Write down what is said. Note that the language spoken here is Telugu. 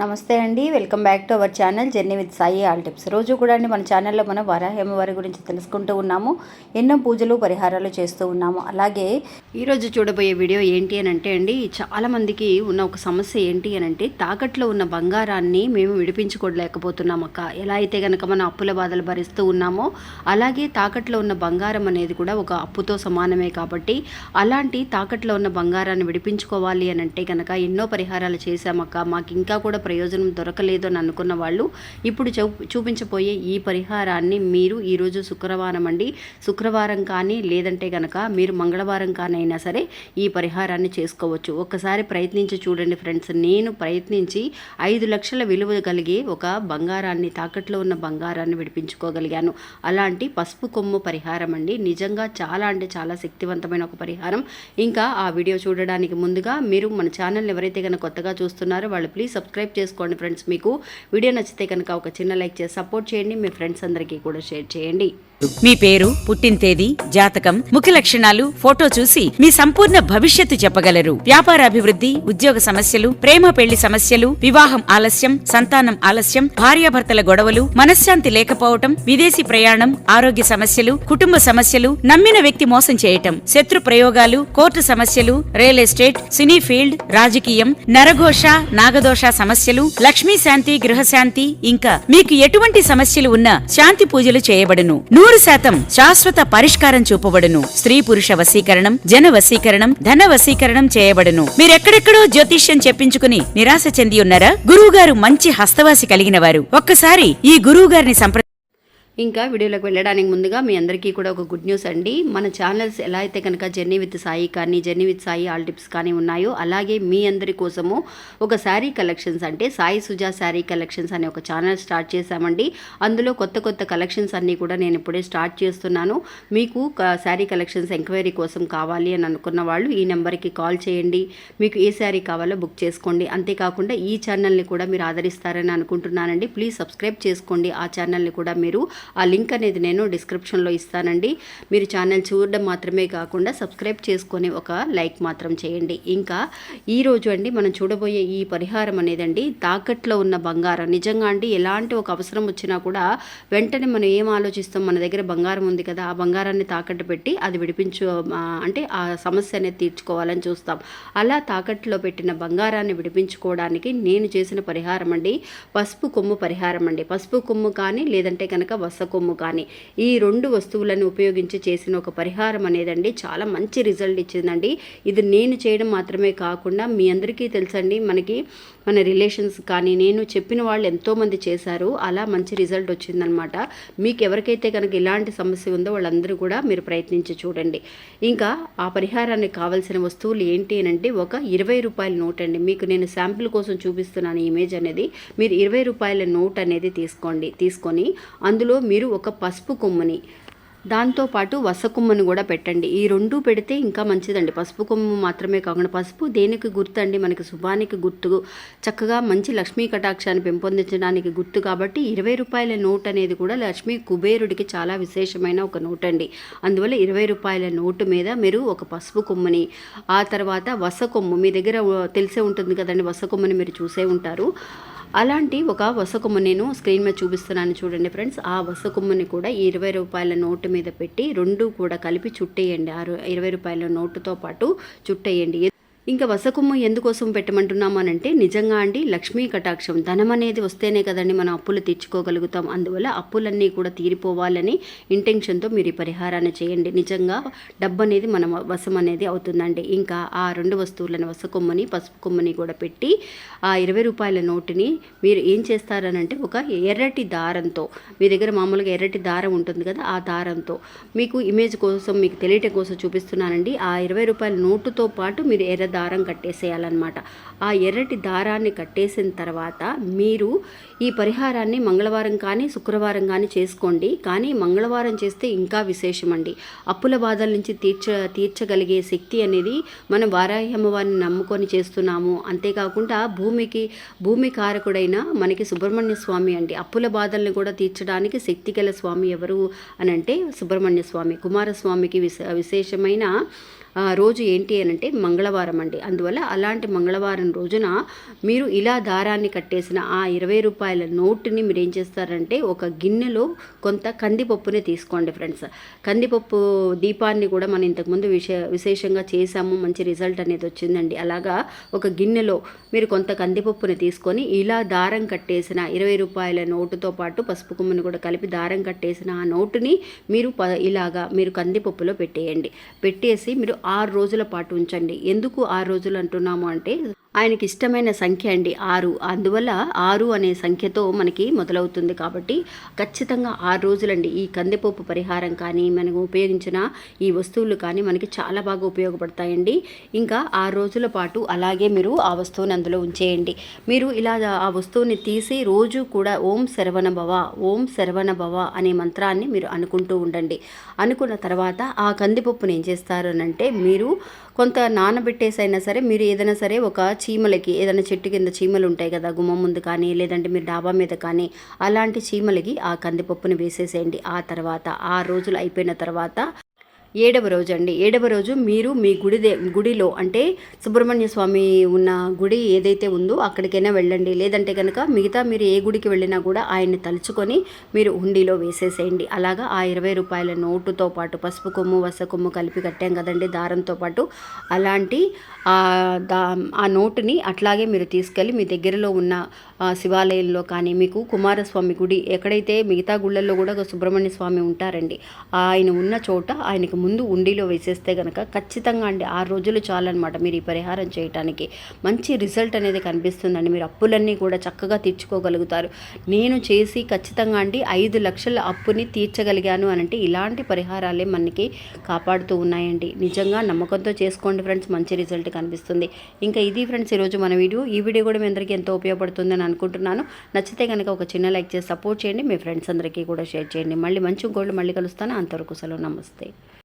నమస్తే అండి welcome back to our channel journey with Sai all tips. రోజు కూడా అండి మన ఛానల్లో మనం వరాహేమవారి గురించి తెలుసుకుంటూ ఉన్నాము ఎన్నో పూజలు పరిహారాలు చేస్తూ ఉన్నాము. అలాగే ఈరోజు చూడబోయే వీడియో ఏంటి అని అంటే అండి చాలామందికి ఉన్న ఒక సమస్య ఏంటి అని అంటే తాకట్లో ఉన్న బంగారాన్ని మేము విడిపించుకోలేకపోతున్నాం అక్క. ఎలా అయితే కనుక మనం అప్పుల బాధలు భరిస్తూ ఉన్నామో అలాగే తాకట్లో ఉన్న బంగారం అనేది కూడా ఒక అప్పుతో సమానమే కాబట్టి అలాంటి తాకట్లో ఉన్న బంగారాన్ని విడిపించుకోవాలి అని అంటే కనుక ఎన్నో పరిహారాలు చేశామక్క మాకు ఇంకా కూడా ప్రయోజనం దొరకలేదు అని అనుకున్న వాళ్ళు ఇప్పుడు చూ చూపించబోయే ఈ పరిహారాన్ని మీరు ఈరోజు శుక్రవారం అండి. శుక్రవారం కానీ లేదంటే కనుక మీరు మంగళవారం కానీ అయినా సరే ఈ పరిహారాన్ని చేసుకోవచ్చు. ఒక్కసారి ప్రయత్నించి చూడండి ఫ్రెండ్స్. నేను ప్రయత్నించి ఐదు లక్షల విలువ కలిగే ఒక బంగారాన్ని తాకట్లో ఉన్న బంగారాన్ని విడిపించుకోగలిగాను. అలాంటి పసుపు కొమ్ము పరిహారం అండి. నిజంగా చాలా అంటే చాలా శక్తివంతమైన ఒక పరిహారం. ఇంకా ఆ వీడియో చూడడానికి ముందుగా మీరు మన ఛానల్ ఎవరైతే కనుక కొత్తగా చూస్తున్నారో వాళ్ళు ప్లీజ్ సబ్స్క్రైబ్ చేసుకోండి ఫ్రెండ్స్. మీకు వీడియో నచ్చితే కనుక ఒక చిన్న లైక్ చేసి సపోర్ట్ చేయండి. మీ ఫ్రెండ్స్ అందరికీ కూడా షేర్ చేయండి. మీ పేరు పుట్టిన తేదీ జాతకం ముఖ్య లక్షణాలు ఫోటో చూసి మీ సంపూర్ణ భవిష్యత్తు చెప్పగలరు. వ్యాపారాభివృద్ధి ఉద్యోగ సమస్యలు ప్రేమ పెళ్ళి సమస్యలు వివాహం ఆలస్యం సంతానం ఆలస్యం భార్యాభర్తల గొడవలు మనశ్శాంతి లేకపోవటం విదేశీ ప్రయాణం ఆరోగ్య సమస్యలు కుటుంబ సమస్యలు నమ్మిన వ్యక్తి మోసం చేయటం శత్రు ప్రయోగాలు కోర్టు సమస్యలు రియల్ ఎస్టేట్ సినీ ఫీల్డ్ రాజకీయం నరఘోష నాగదోష సమస్యలు లక్ష్మీ శాంతి గృహశాంతి ఇంకా మీకు ఎటువంటి సమస్యలు ఉన్నా శాంతి పూజలు చేయబడును. నూరు శాతం శాశ్వత పరిష్కారం చూపబడును. స్త్రీ పురుష వశీకరణం జన వశీకరణం ధన వశీకరణం చేయబడును. మీరెక్కడెక్కడో జ్యోతిష్యం చెప్పించుకుని నిరాశ చెంది ఉన్నారా? గురువుగారు మంచి హస్తవాసి కలిగిన వారు. ఒక్కసారి ఈ గురువు గారిని సంప్ర ఇంకా వీడియోలోకి వెళ్ళడానికి ముందుగా మీ అందరికీ కూడా ఒక గుడ్ న్యూస్ అండి. మన ఛానల్స్ ఎలా అయితే కనుక జర్నీ విత్ సాయి కానీ journey with Sai all tips కానీ ఉన్నాయో అలాగే మీ అందరి కోసము ఒక శారీ కలెక్షన్స్ అంటే సాయి సుజా శారీ కలెక్షన్స్ అనే ఒక ఛానల్ స్టార్ట్ చేశామండి. అందులో కొత్త కొత్త కలెక్షన్స్ అన్నీ కూడా నేను ఇప్పుడే స్టార్ట్ చేస్తున్నాను. మీకు శారీ కలెక్షన్స్ ఎంక్వైరీ కోసం కావాలి అని అనుకున్న వాళ్ళు ఈ నెంబర్కి కాల్ చేయండి. మీకు ఏ శారీ కావాలో బుక్ చేసుకోండి. అంతేకాకుండా ఈ ఛానల్ని కూడా మీరు ఆదరిస్తారని అనుకుంటున్నానండి. ప్లీజ్ సబ్స్క్రైబ్ చేసుకోండి. ఆ ఛానల్ని కూడా మీరు ఆ లింక్ అనేది నేను డిస్క్రిప్షన్లో ఇస్తానండి. మీరు ఛానల్ చూడడం మాత్రమే కాకుండా సబ్స్క్రైబ్ చేసుకొని ఒక లైక్ మాత్రం చేయండి. ఇంకా ఈరోజు అండి మనం చూడబోయే ఈ పరిహారం అనేదండి తాకట్లో ఉన్న బంగారం. నిజంగా అండి ఎలాంటి ఒక అవసరం వచ్చినా కూడా వెంటనే మనం ఏం ఆలోచిస్తాం? మన దగ్గర బంగారం ఉంది కదా ఆ బంగారాన్ని తాకట్టు పెట్టి అది విడిపించు అంటే ఆ సమస్య అనేది తీర్చుకోవాలని చూస్తాం. అలా తాకట్టులో పెట్టిన బంగారాన్ని విడిపించుకోవడానికి నేను చేసిన పరిహారం అండి పసుపు కొమ్ము పరిహారం అండి. పసుపు కొమ్ము కానీ లేదంటే కనుక వస కొమ్ము కానీ ఈ రెండు వస్తువులను ఉపయోగించి చేసిన ఒక పరిహారం అనేదండి. చాలా మంచి రిజల్ట్ ఇచ్చిందండి. ఇది నేను చేయడం మాత్రమే కాకుండా మీ అందరికీ తెలుసండి. మనకి మన రిలేషన్స్ కానీ నేను చెప్పిన వాళ్ళు ఎంతోమంది చేశారు. అలా మంచి రిజల్ట్ వచ్చిందనమాట. మీకు ఎవరికైతే కనుక ఇలాంటి సమస్య ఉందో వాళ్ళందరూ కూడా మీరు ప్రయత్నించి చూడండి. ఇంకా ఆ పరిహారానికి కావాల్సిన వస్తువులు ఏంటి అని అంటే ఒక ఇరవై రూపాయల నోట్ అండి. మీకు నేను శాంపిల్ కోసం చూపిస్తున్నాను ఈ ఇమేజ్ అనేది. మీరు ఇరవై రూపాయల నోట్ అనేది తీసుకోండి. తీసుకొని అందులో మీరు ఒక పసుపు కొమ్ముని దాంతోపాటు వసకుమ్మను కూడా పెట్టండి. ఈ రెండు పెడితే ఇంకా మంచిదండి. పసుపు కొమ్ము మాత్రమే కాకుండా పసుపు దేనికి గుర్తు అండి మనకి శుభానికి గుర్తు. చక్కగా మంచి లక్ష్మీ కటాక్షాన్ని పెంపొందించడానికి గుర్తు కాబట్టి ఇరవై రూపాయల నోట్ అనేది కూడా లక్ష్మీ కుబేరుడికి చాలా విశేషమైన ఒక నోట్ అండి అందువల్ల ఇరవై రూపాయల నోటు మీద మీరు ఒక పసుపు కొమ్ముని ఆ తర్వాత వసకొమ్ము మీ దగ్గర తెలిసే ఉంటుంది కదండి వసకొమ్మని మీరు చూసే ఉంటారు. అలాంటి ఒక వసకొమ్ము నేను స్క్రీన్ మీద చూపిస్తున్నాను చూడండి ఫ్రెండ్స్. ఆ వసకొమ్ముని కూడా ఈ ఇరవై రూపాయల నోటు మీద పెట్టి రెండు కూడా కలిపి చుట్టేయండి. ఆ ఇరవై రూపాయల నోటుతో పాటు చుట్టేయండి. ఇంకా వసకుమ్మ ఎందుకోసం పెట్టమంటున్నామనంటే నిజంగా అండి లక్ష్మీ కటాక్షం ధనం అనేది వస్తేనే కదండి మనం అప్పులు తీర్చుకోగలుగుతాం. అందువల్ల అప్పులన్నీ కూడా తీరిపోవాలని ఇంటెన్షన్తో మీరు ఈ పరిహారాన్ని చేయండి. నిజంగా డబ్బు అనేది మన వశం అనేది అవుతుందండి. ఇంకా ఆ రెండు వస్తువులను వసకొమ్మని పసుపు కొమ్మని కూడా పెట్టి ఆ ఇరవై రూపాయల నోటుని మీరు ఏం చేస్తారనంటే ఒక ఎర్రటి దారంతో మీ దగ్గర మామూలుగా ఎర్రటి దారం ఉంటుంది కదా ఆ దారంతో మీకు ఇమేజ్ కోసం మీకు తెలియటం కోసం చూపిస్తున్నానండి. ఆ ఇరవై రూపాయల నోటుతో పాటు మీరు ఎర్ర దారం కట్టేసేయాలన్నమాట. ఆ ఎర్రటి దారాన్ని కట్టేసిన తర్వాత మీరు ఈ పరిహారాన్ని మంగళవారం కానీ శుక్రవారం కానీ చేసుకోండి. కానీ మంగళవారం చేస్తే ఇంకా విశేషమండి. అప్పుల బాధల నుంచి తీర్చ తీర్చగలిగే శక్తి అనేది మనం వారాహి అమ్మవారిని నమ్ముకొని చేస్తున్నాము. అంతేకాకుండా భూమికి భూమి కారకుడైన మనకి సుబ్రహ్మణ్య స్వామి అండి. అప్పుల బాధల్ని కూడా తీర్చడానికి శక్తి గల స్వామి ఎవరు అని అంటే సుబ్రహ్మణ్య స్వామి. కుమారస్వామికి విశ విశేషమైన రోజు ఏంటి అని అంటే మంగళవారం అండి. అందువల్ల అలాంటి మంగళవారం రోజున మీరు ఇలా దారాన్ని కట్టేసిన ఆ ఇరవై రూపాయల నోటుని మీరు ఏం చేస్తారంటే ఒక గిన్నెలో కొంత కందిపప్పుని తీసుకోండి ఫ్రెండ్స్. కందిపప్పు దీపాన్ని కూడా మనం ఇంతకుముందు విశే విశేషంగా చేసాము. మంచి రిజల్ట్ అనేది వచ్చిందండి. అలాగా ఒక గిన్నెలో మీరు కొంత కందిపప్పుని తీసుకొని ఇలా దారం కట్టేసిన ఇరవై రూపాయల నోటుతో పాటు పసుపు కుమ్మని కూడా కలిపి దారం కట్టేసిన ఆ నోటుని మీరు ప ఇలాగా మీరు కందిపప్పులో పెట్టేయండి. పెట్టేసి మీరు ఆరు రోజుల పాటు ఉంచండి. ఎందుకు ఆరు రోజులు అంటున్నాము అంటే ఆయనకి ఇష్టమైన సంఖ్య అండి ఆరు. అందువల్ల ఆరు అనే సంఖ్యతో మనకి మొదలవుతుంది కాబట్టి ఖచ్చితంగా ఆరు రోజులండి ఈ కందిపప్పు పరిహారం కానీ మనకు ఉపయోగించిన ఈ వస్తువులు కానీ మనకి చాలా బాగా ఉపయోగపడతాయండి. ఇంకా ఆరు రోజుల పాటు అలాగే మీరు ఆ వస్తువుని అందులో ఉంచేయండి. మీరు ఇలా ఆ వస్తువుని తీసి రోజు కూడా ఓం శరవణ భవ ఓం శరవణ భవ అనే మంత్రాన్ని మీరు అనుకుంటూ ఉండండి. అనుకున్న తర్వాత ఆ కందిపప్పుని ఏం చేస్తారు అంటే మీరు కొంత నానబెట్టేసైనా సరే మీరు ఏదైనా సరే ఒక చీమలకి ఏదైనా చెట్టు కింద చీమలు ఉంటాయి కదా గుమ్మం ముందు కానీ లేదంటే మీరు డాబా మీద కానీ అలాంటి చీమలకి ఆ కందిపప్పుని వేసేసేయండి. ఆ తర్వాత ఆ రోజులు అయిపోయిన తర్వాత ఏడవ రోజు అండి. ఏడవ రోజు మీరు మీ గుడిదే గుడిలో అంటే సుబ్రహ్మణ్య స్వామి ఉన్న గుడి ఏదైతే ఉందో అక్కడికైనా వెళ్ళండి. లేదంటే కనుక మిగతా మీరు ఏ గుడికి వెళ్ళినా కూడా ఆయన్ని తలుచుకొని మీరు హుండీలో వేసేసేయండి. అలాగా ఆ ఇరవై రూపాయల నోటుతో పాటు పసుపు కొమ్ము వస కొమ్ము కలిపి కట్టాం కదండి దారంతో పాటు. అలాంటి దా ఆ నోటుని అట్లాగే మీరు తీసుకెళ్ళి మీ దగ్గరలో ఉన్న శివాలయంలో కానీ మీకు కుమారస్వామి గుడి ఎక్కడైతే మిగతా గుళ్ళల్లో కూడా ఒక సుబ్రహ్మణ్య స్వామి ఉంటారండి ఆయన ఉన్న చోట ఆయనకు ముందు ఉండిలో వేసేస్తే కనుక ఖచ్చితంగా అండి ఆరు రోజులు చాలన్నమాట మీరు ఈ పరిహారం చేయటానికి. మంచి రిజల్ట్ అనేది కనిపిస్తుందండి. మీరు అప్పులన్నీ కూడా చక్కగా తీర్చుకోగలుగుతారు. నేను చేసి ఖచ్చితంగా అండి ఐదు లక్షల అప్పుని తీర్చగలిగాను అని అంటే ఇలాంటి పరిహారాలే మనకి కాపాడుతూ ఉన్నాయండి. నిజంగా నమ్మకంతో చేసుకోండి ఫ్రెండ్స్ మంచి రిజల్ట్ కనిపిస్తుంది. ఇంకా ఇది ఫ్రెండ్స్ ఈరోజు మన వీడియో. ఈ వీడియో కూడా మీ అందరికీ ఎంతో ఉపయోగపడుతుందని అనుకుంటున్నాను. నచ్చితే కనుక ఒక చిన్న లైక్ చేసి సపోర్ట్ చేయండి. మీ ఫ్రెండ్స్ అందరికీ కూడా షేర్ చేయండి. మళ్ళీ మంచి గోల్డ్ మళ్ళీ కలుస్తాను. అంతవరకు సెలవు. నమస్తే.